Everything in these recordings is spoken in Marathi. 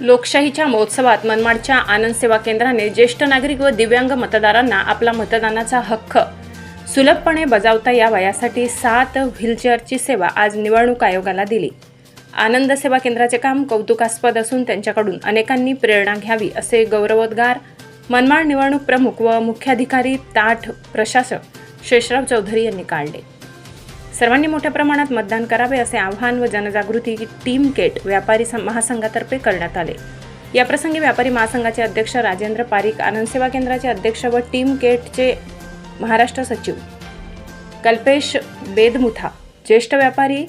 लोकशाहीच्या महोत्सवात मनमाडच्या आनंद सेवा केंद्राने ज्येष्ठ नागरिक व दिव्यांग मतदारांना आपला मतदानाचा हक्क सुलभपणे बजावता यावा यासाठी सात व्हीलचेअरची सेवा आज निवडणूक आयोगाला दिली. आनंद सेवा केंद्राचे काम कौतुकास्पद असून त्यांच्याकडून अनेकांनी प्रेरणा घ्यावी असे गौरवोद्गार मनमाड निवडणूक प्रमुख व मुख्याधिकारी ताठ प्रशासक शेषराव चौधरी यांनी काढले. सर्वांनी मोठ्या प्रमाणात मतदान करावे असे आवाहन व जनजागृती टीम केट व्यापारी सं- महासंघातर्फे करण्यात आले. याप्रसंगी व्यापारी महासंघाचे अध्यक्ष राजेंद्र पारिक आनंद सेवा केंद्राचे अध्यक्ष व टीम केटचे महाराष्ट्र सचिव कल्पेश बेदमुथा ज्येष्ठ व्यापारी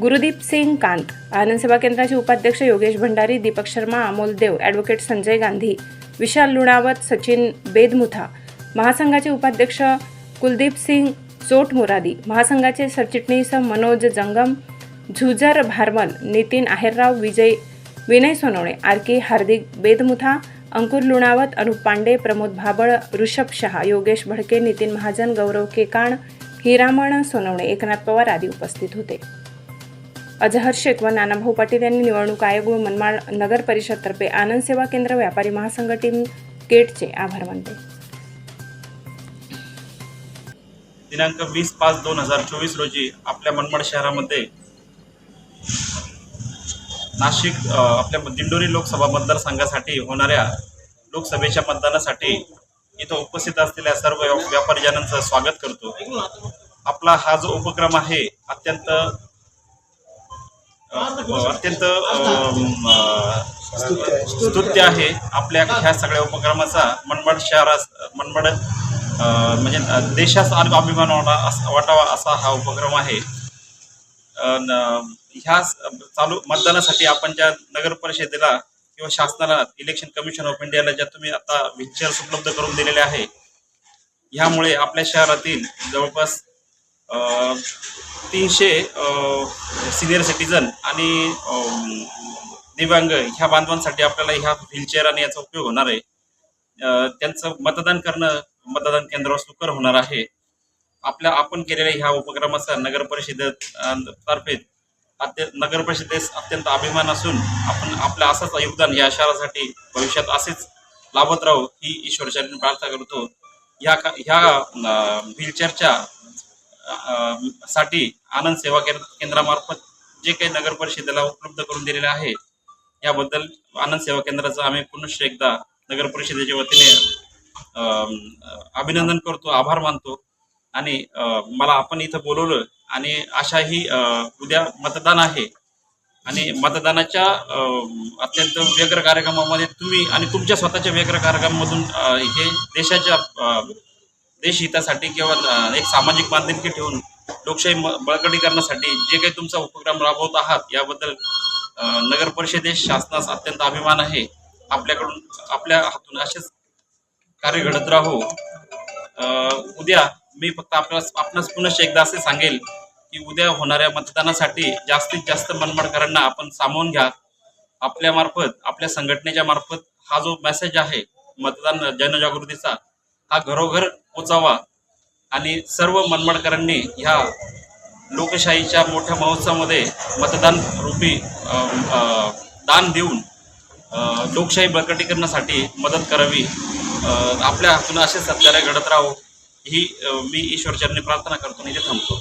गुरुदीप सिंग कांत आनंद सेवा केंद्राचे उपाध्यक्ष योगेश भंडारी दीपक शर्मा अमोल देव ॲडव्होकेट संजय गांधी विशाल लुणावत सचिन बेदमुथा महासंघाचे उपाध्यक्ष कुलदीप सिंग चोट मुरादी. महासंघाचे सरचिटणीस मनोज जंगम झुजर भारमल नितीन आहेरराव विजय विनय सोनवणे आरके हार्दिक बेदमुथा अंकुर लुणावत अनुप पांडे प्रमोद भाबळ ऋषभ शहा योगेश भडके नितीन महाजन गौरव केकाण हिरामण सोनवणे एकनाथ पवार आदी उपस्थित होते. अजहर शेख व नानाभाऊ पाटील यांनी निवडणूक आयोग व मनमाड नगर परिषदतर्फे आनंद सेवा केंद्र व्यापारी महासंघ टीम गेटचे आभार मानले दिनांक वीस पाच दोन हजार चोवीस रोजी आपल्या मनमाड शहरामध्ये नाशिक आपल्या दिंडोरी लोकसभा मतदारसंघासाठी होणाऱ्या लोकसभेच्या मतदानासाठी इथं उपस्थित असलेल्या सर्व व्यापारीजनांचं स्वागत करतो. आपला हा जो उपक्रम आहे अत्यंत अत्यंत स्तुत्य आहे. आपल्या ह्या सगळ्या उपक्रमाचा मनमाड शहरास मनमाड म्हणजे देशास अभिमान वाटा वाटावा असा हा उपक्रम आहे. ह्या चालू मतदानासाठी आपण ज्या नगर परिषदेला किंवा शासनाला इलेक्शन कमिशन ऑफ इंडियाला ज्या तुम्ही आता व्हीलचेअर्स उपलब्ध करून दिलेले आहे ह्यामुळे आपल्या शहरातील जवळपास तीनशे सिनियर सिटीजन आणि दिव्यांग ह्या बांधवांसाठी आपल्याला ह्या व्हीलचेअर आणि याचा उपयोग होणार आहे. त्यांचं मतदान करणं मतदान केंद्रावर सुकर होणार आहे. आपल्या आपण केलेल्या ह्या उपक्रमाचा नगर परिषदेत तर्फे अत्य नगर परिषदेस अत्यंत अभिमान असून आपण आपलं असंच योगदान या शहरासाठी भविष्यात असेच लाभत राहू ही ईश्वरचरणी प्रार्थना करतो. ह्या का ह्या व्हीलचेअरच्या साठी आनंद सेवा केंद्र केंद्रामार्फत जे काही नगर परिषदेला उपलब्ध करून दिलेले आहे याबद्दल आनंद सेवा केंद्राचा आम्ही पुनश्च एकदा नगर परिषदेच्या वतीने अभिनंदन करतो आभार मानतो. आणि मला आपण इथं बोलवलं आणि अशाही उद्या मतदान आहे. आणि मतदानाच्या अत्यंत व्यग्र कार्यक्रमामध्ये तुम्ही आणि तुमच्या स्वतःच्या व्यग्र कार्यक्रमामधून हे देशाच्या देशहितासाठी किंवा एक सामाजिक बांधिलकी ठेवून लोकशाही बळकटी बळकटीकरणासाठी जे काही तुमचा उपक्रम राबवत आहात याबद्दल नगर परिषदेस शासनास अत्यंत अभिमान आहे. आपल्याकडून आपल्या हातून असेच कार्य घडत राहू. उद्या मी फक्त आपल्याला आपणास पुनश्च एकदा असे सांगेल की उद्या होणाऱ्या मतदानासाठी जास्तीत जास्त मनमाडकरांना आपण सामावून घ्या. आपल्या मार्फत आपल्या संघटनेच्या मार्फत हा जो मेसेज आहे मतदान जनजागृतीचा हा घरोघर पोचावा. आणि सर्व मनमाडकरांनी ह्या लोकशाहीच्या मोठ्या महोत्सवामध्ये मतदान रूपी दान देऊन लोकशाही बळकटीकरणासाठी मदत करावी. आपल्या हातून असे सत्कार्य घडत राहो ही मी ईश्वरचरणी प्रार्थना करतो आणि इथे थांबतो.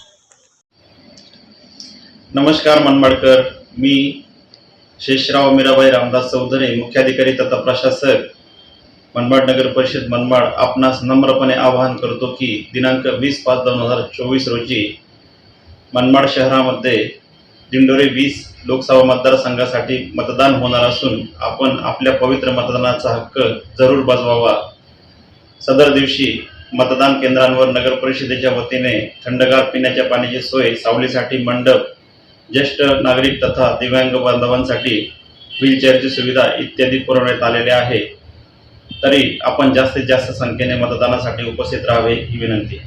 नमस्कार मनमाडकर मी शेषराव मीराबाई रामदास चौधरी मुख्याधिकारी तथा प्रशासक. मनमाड नगर परिषद मनमाड आपणास नम्रपणे आवाहन करतो की दिनांक वीस पाच दोन हजार चोवीस रोजी मनमाड शहरामध्ये दिंडोरी वीस लोकसभा मतदारसंघासाठी मतदान होणार असून आपण आपल्या पवित्र मतदानाचा हक्क जरूर बजवावा. सदर दिवशी मतदान केंद्रांवर नगर परिषदेच्या वतीने थंडगार पिण्याच्या पाण्याची सोय सावलीसाठी मंडप ज्येष्ठ नागरिक तथा दिव्यांग बांधवांसाठी व्हीलचेअरची सुविधा इत्यादी पुरवण्यात आलेल्या आहे तरी आपण जास्तीत जास्त संख्येने मतदानासाठी उपस्थित राहावे ही विनंती.